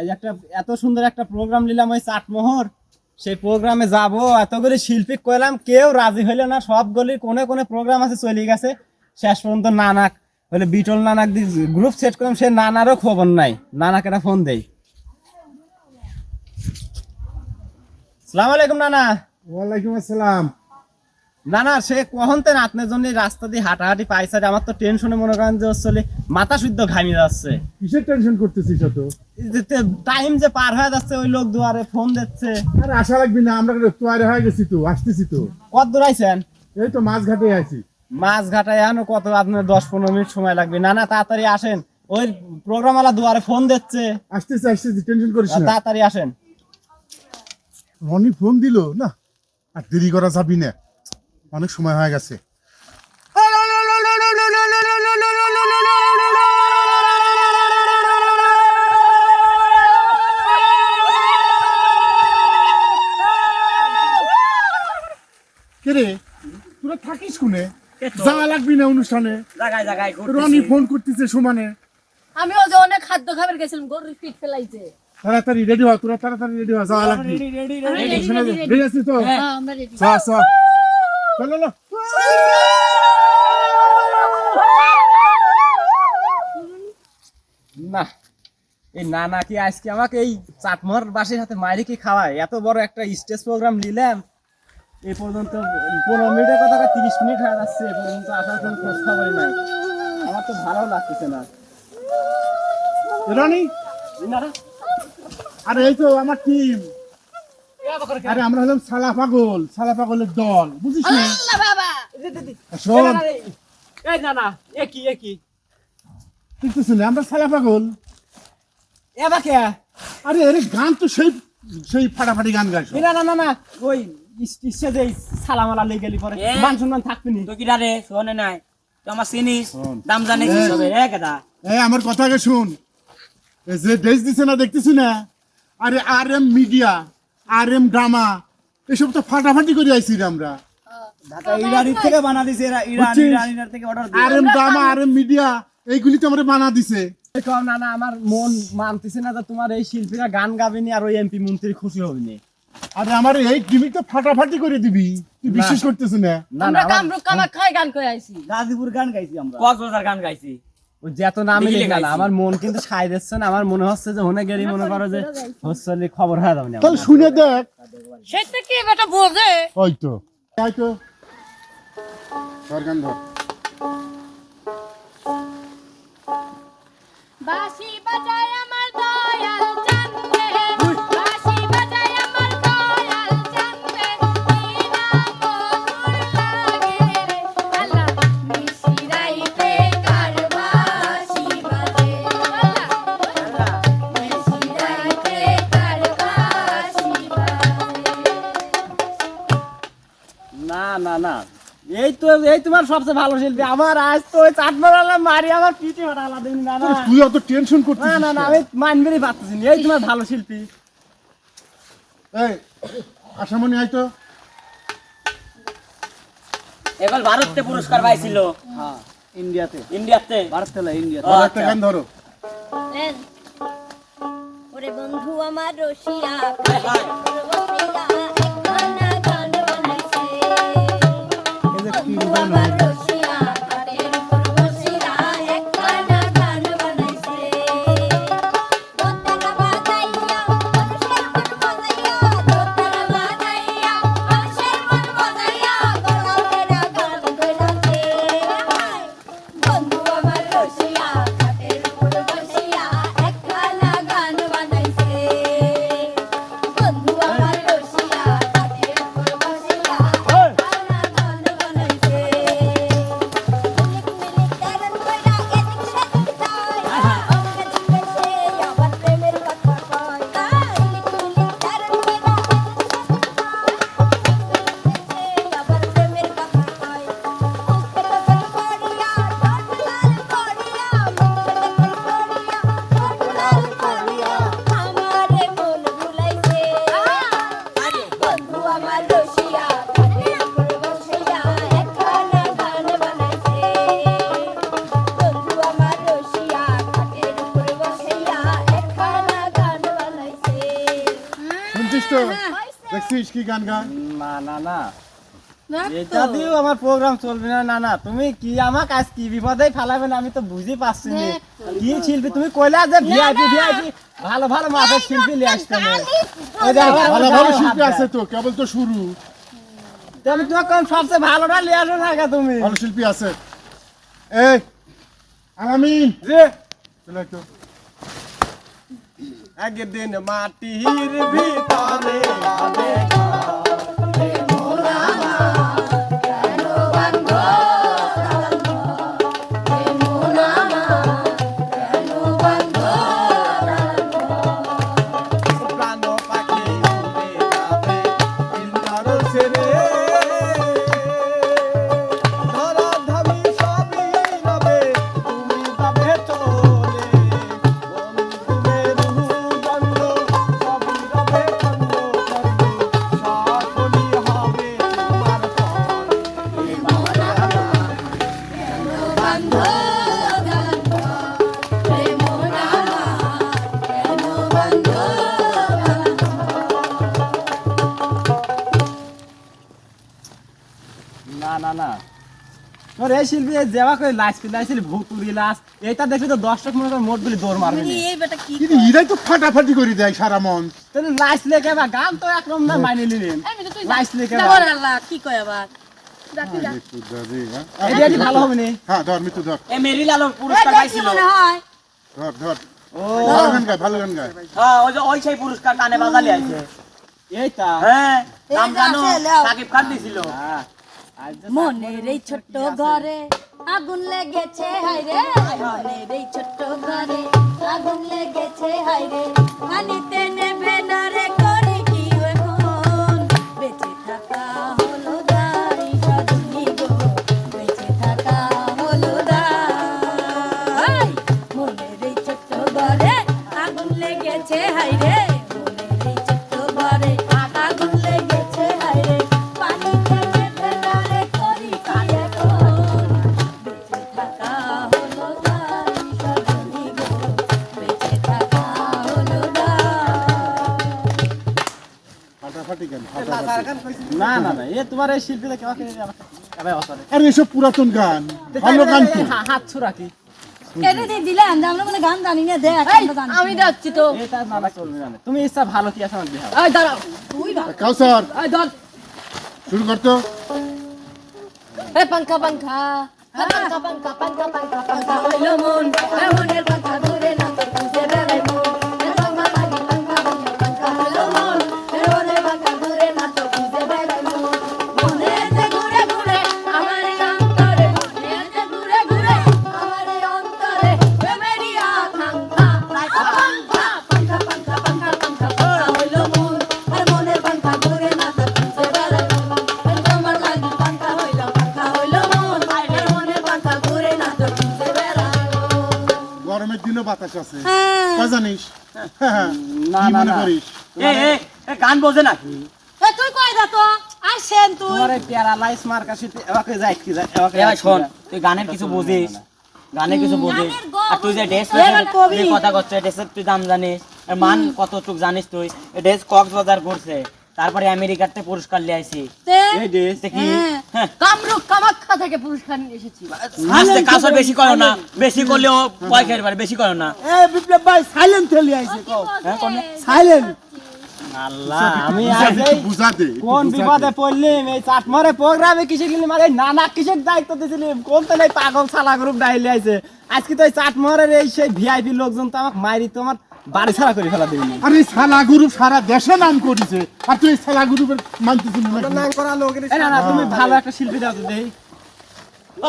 আজ একটা, এত সুন্দর একটা প্রোগ্রাম নিলাম ওই চাটমোহর। সেই প্রোগ্রামে যাব, এত করে শিল্পী কইলাম, কেউ রাজি হইল না সবগুলি কোনে কোনে প্রোগ্রাম আছে, চলে গেছে। শেষ পর্যন্ত নানাক হলে বিটল নানাক গ্রুপ সেট করলাম, সে নানারও খবর নাই। নানাকে একটা ফোন দেই। সালাম আলাইকুম, নানা। ওয়ালাইকুম আসসালাম। না না সে কখন তেন আপনার জন্য রাস্তা দিয়ে হাঁটাহাঁটি পাইছে আমার তো টেনশনে মনে করেন যে আসলে মাথা শুদ্ধ ঘামিয়ে যাচ্ছে। কিসের টেনশন করতেছিস তো টাইম যে পার হয়ে যাচ্ছে ওই লোক দুয়ারে ফোন দিচ্ছে। আরে আশা লাগবি না আমরা তৈরি হয়ে গেছি তো আসতেছি তো। কত দূর আইছেন? এই তো মাছ ঘাটে আছি মাছ ঘাটায় আনো কত আপনার দশ পনেরো মিনিট সময় লাগবে। না না তাড়াতাড়ি আসেন। ওই প্রোগ্রাম ওয়ালা দুয়ারে ফোন দিচ্ছে। আসতেছি আসতেছি টেনশন করিস না। তাড়াতাড়ি আসেন। রনি ফোন দিল না? আর দেরি করা যাবি না। অনেক সময় হয়ে গেছে। কে রে? তোরা থাকিস কোনে? যাওয়া লাগবি না অনুষ্ঠানে। জায়গায় জায়গায় রনি ফোন করতেছে সমানে। আমি ওই যে অনেক খাদ্য খাবার গেছিলাম গরুর পিঠ ফেলাইছে। তাড়াতাড়ি রেডি হ তোরা তাড়াতাড়ি রেডি হ যাওয়া লাগবি। Ready। রেডি আছিস তো? হ্যাঁ, আমরা চল চলো চলো না এই না না কি আজকে আমাকে এই চাটমোহর বাসের সাথে মাইরে কি খাওয়ায়? এত বড় একটা স্টেজ প্রোগ্রাম নিলাম এ পর্যন্ত পনেরো মিনিটের কথা তিরিশ মিনিট হয়ে যাচ্ছে এ পর্যন্ত আসার কোনো খোঁজ খবরই নাই। আমার তো ভালো লাগতেছে না। রনি? আরে এই তো আমার টিম আরে আমরা হলাম সালা পাগল সালা পাগলের দল বুঝিস না? বাবা! শোন। এই না না একই একই কিন্তু শুনে আমরা সালা পাগল। কে? আরে আরে গান তো সেই সেই ফাটাফাটি গান গাইছ না না না না ওই স্টেজে সালাম আলা লেগে গেলি পরে? মান সম্মান থাকবি নি। তো কি রে শোনে নাই। তো আমার চিনিস দাম জানে কি এ। সবে এ কেদা এই আমার কথা আগে শুন। এই যে ড্রেস দিছে না দেখতেছি না। আরে R M media R M drama এসব তো ফাটাফাটি করে আইছি রে আমরা। ঢাকা ইরানি থেকে বানা দিছে এরা ইরানি ইরানির থেকে order R M drama R M media এইগুলি তো আমরা বানা দিছে। কম না না আমার মন মানতেছে না যে তোমার এই শিল্পীরা গান গাবেনি আর ওই এমপি মন্ত্রী খুশি হবেনি আরে আমার এই টিভি তো ফাটাফাটি করে দিবি তুই বিশ্বাস করতেছ না? না আমরা কামাখ্যায় গান করে আইছি। গাজীপুর গান গাইছি আমরা। কক্সবাজার গান গাইছি। যত নামে দিল্লি লেখা আমার মন কিন্তু সাই দিচ্ছে না আমার মনে হচ্ছে যে হনে গেলি মনে করো যে হচ্ছে খবর হয়ে যাবে তাহলে শুনে দেখ। সেটা কি বেটা বোঝে? ওই তো। তাই তো। ধর। বাঁশি বাজায় এই তোমার সবচেয়ে ভালো শিল্পী। আমার আজ তো ওই চাট মারালা মারি আমার পিঠে মারালা দিন না না তুই অত টেনশন করছিস না না আমি মানবেরই পারতেছি না। এই তোমার ভালো শিল্পী। এই আশামণি আই তো। এবার ভারতে পুরস্কার পাইছিল। হ্যাঁ ইন্ডিয়াতে। ইন্ডিয়াতে? ভারত তেলা ইন্ডিয়াতে। আচ্ছা। গান ধরো। ওরে বন্ধু আমার রসিয়া এই যে তো দেখছিস কি গান গান? না না না। এটা দিয়েও আমার প্রোগ্রাম চলবে না না না। তুমি কি আমাকে আজ কি বিপদে ফেলাবে না আমি তো বুঝি পাচ্ছি না। কি শিল্পী? তুমি কইলা যে ভিআইপি ভিআইপি ভালো ভালো শিল্পী নিয়ে আসতে ভালো ভালো শিল্পী আছে তো কেবল তো শুরু। আমি তোমাকে কোন সবচেয়ে ভালোটা নিয়ে আসো না তুমি। ভালো শিল্পী আছে। এই আলামিন যে চলে একদিন মাটির ভিতরে না না না। তোর এই শিল্পী যেবা করে লাইস লাইছিল ভুতুরি লাস এইটা দেখবি তো দর্শক মনে করে মোট গুলি দৌড় মারবে মানে এই বেটা কি কিন্তু ইরাই তো ফাটাফাটি করে দেয় সারা মন। তাহলে লাইস লেকে বা গান তো একরকম না মাইনে নিলেন লাইস লেকে বা আল্লাহ কি কয় আবার? মৃত্যু ধর রে, হ্যাঁ? ভালো হবে নি। হ্যাঁ ধর মৃত্যু ধর। এ মেরি লালো পুরস্কার পাইছিল। ধর ধর। ও। ভালো গান গায় ভালো গান গায়। হ্যাঁ ওই যে ওই সেই পুরস্কার কানে বাজালি আছে এইটা হ্যাঁ নাম জানো? সাকিব খান দিছিল। হ্যাঁ, আজ যে মনের এই ছোট্ট ঘরে আগুন লেগেছে হাইরে মনের এই ছোট্ট ঘরে আগুন লেগেছে হাইরে পানিতে নেবে না রে বেঁচে থাকা হলো মনের ছোট্ট ঘরে আগুন লেগেছে না না না এ তোমার এই শিল্পীটা কেমন আমাকে আরে এসব পুরাতন গান। ভালো গান তো। হাত ছুরা কি? এটা দিয়ে দিলেন আমরা মানে গান জানি না দেখ আমি যাচ্ছি তো। এটা না না চলবে না তুমি ইচ্ছা ভালো কি আছে আমার বিহার এই দাঁড়াও। কাউসার এই ধর। শুরু করতো এ পাঙ্খা পাঙ্খা। পাঙ্খা পাঙ্খা পাঙ্খা পাঙ্খা পাঙ্খা হইল মন। এ মনের পাঙ্খা ঘুরে না তো মনে করিস? এ এ এ গান বোঝে নাকি এ তুই কই দা তো? আসেন তুই। তোমার প্যারালাইজ মার্কা শিল্পী এবাকে যাই কি যায় এবাকে শোন তুই গানের কিছু বুঝিস? গানে কিছু বুঝিস? আর তুই যে ড্রেস কথা করছিস ড্রেসের তুই দাম জানিস। মান মান কতটুক জানিস তুই? ড্রেস কক্সবাজার করছে তারপরে আমেরিকাতে পুরস্কার লিয়ে আইছি। এই ড্রেস কি হ্যাঁ। হ্যাঁ। কামরূপ কামাখ্যা থেকে পুরস্কার নিয়ে এসেছি। আস্তে কাজও বেশি করো না। বেশি করলেও পয়সা এবার বেশি করো না। এ বিপ্লব ভাই সাইলেন্ট চলে আইছে কও। হ্যাঁ, সাইলেন্ট আল্লাহ আমি আজ কোন বিপদে পড়লিম এই চাটমারে প্রোগ্রামে কিসে আরে নানা কিসের দায়িত্ব দিছিলিম কোন তো নাই পাগল ছালা গ্রুপ ডাইলে আইছে। আজকে তো এই চাটমারের এই সেই ভিআইপি লোকজন তো আমাকে মারি তোমার বাড়ি সারা করে ফেলা দিবি আরে সালা গুরু সারা দেশে নাম করেছে। আর তুই সালা গ্রুপের মানতেছিস না করা লোকের না না তুমি ভালো একটা শিল্পী দাও তো দেই।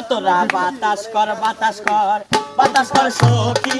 তোরা বাতাস কর বাতাস কর বাতাস কর সখী।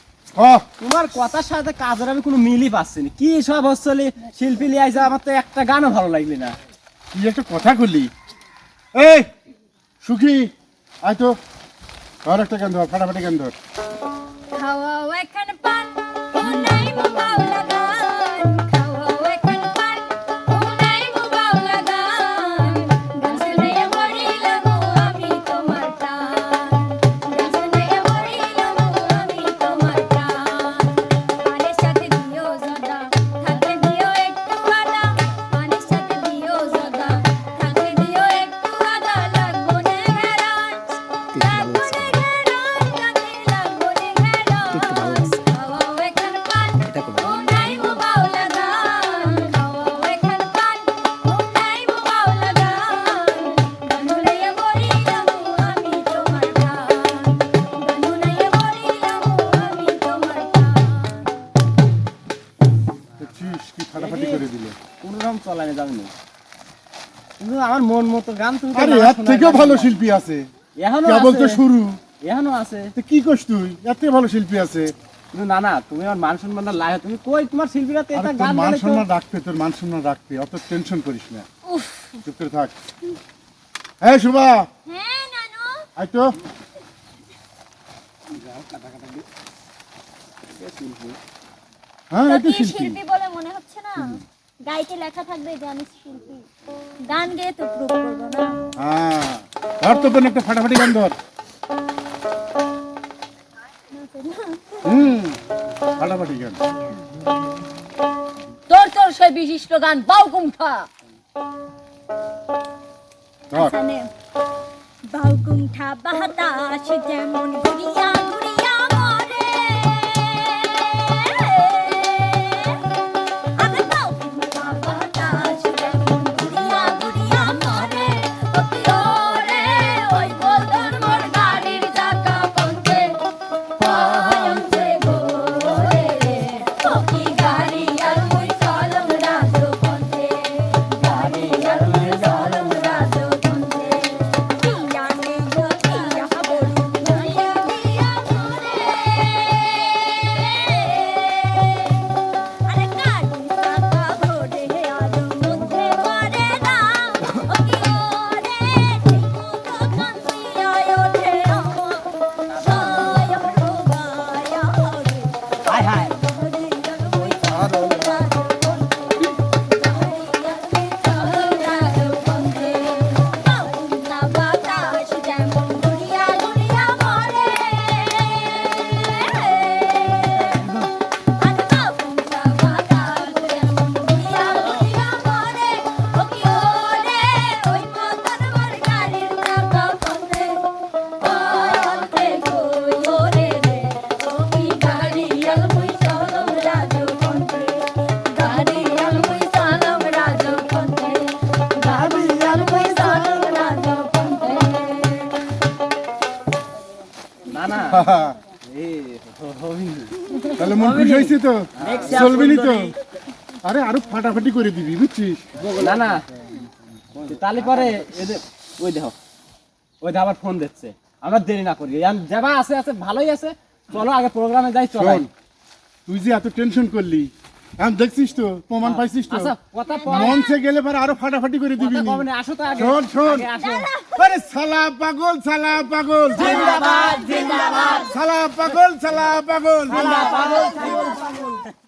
তোমার কথার সাথে কাজের আমি কোনো মিলই পাচ্ছি না। কি সব হচ্ছে শিল্পী লিয়ে আইসা আমার তো একটা গানও ভালো লাগলি না। কি একটা কথা করলি এই সুখী আয় তো। ধর একটা গান ধর ফাটাফাটি গান ধর। খাওয়াও আমার মন মতো গান তুমি আরে না এর থেকেও ভালো শিল্পী আছে। এখনও কেবল তো আছে শুরু। এখনও আছে। তো কি করছ তুই? এর থেকে ভালো শিল্পী আছে। কিন্তু না না তুমি আমার মান সম্মান লাই তুমি কই তোমার শিল্পীরা তো এটা গান মান সম্মান রাখতে তোর মান সম্মান রাখতে অত টেনশন করিস না। চুপ করে থাক। হ্যাঁ শুভা! হ্যাঁ নানু। আয় তো। হ্যাঁ এই শিল্পী। শিল্পী বলে মনে হচ্ছে না? গাইতে লেখা থাকবে যে আমি শিল্পী। গান গেয়ে তো প্রুভ করব না। হ্যাঁ ধর তো কোনো একটা ফাটাফাটি গান ধর। হুম ফাটাফাটি গান। তোর তোর সেই বিশিষ্ট গান বাউ কুমঠা ধর। জানে বাউকুণ্ঠা বাতাস যেমন ঘুরিয়া হয়েছে তো। চলবি নি তো। আরে আরও ফাটাফাটি করে দিবি বুঝছিস না না। তাহলে পরে ওই দেখো। ওই দেখো আবার ফোন দিচ্ছে। আমরা দেরি না করি। যাবা আছে আছে ভালোই আছে। চলো আগে প্রোগ্রামে যাই চলো তুই যে এত টেনশন করলি এখন দেখছিস তো প্রমাণ পাইছিস তো? আচ্ছা মঞ্চে গেলে পরে আরও ফাটাফাটি করে দিবি শোন শোন। আরে সালা পাগল সালা পাগল। জিন্দাবাদ জিন্দাবাদ। সালা পাগল সালা পাগল।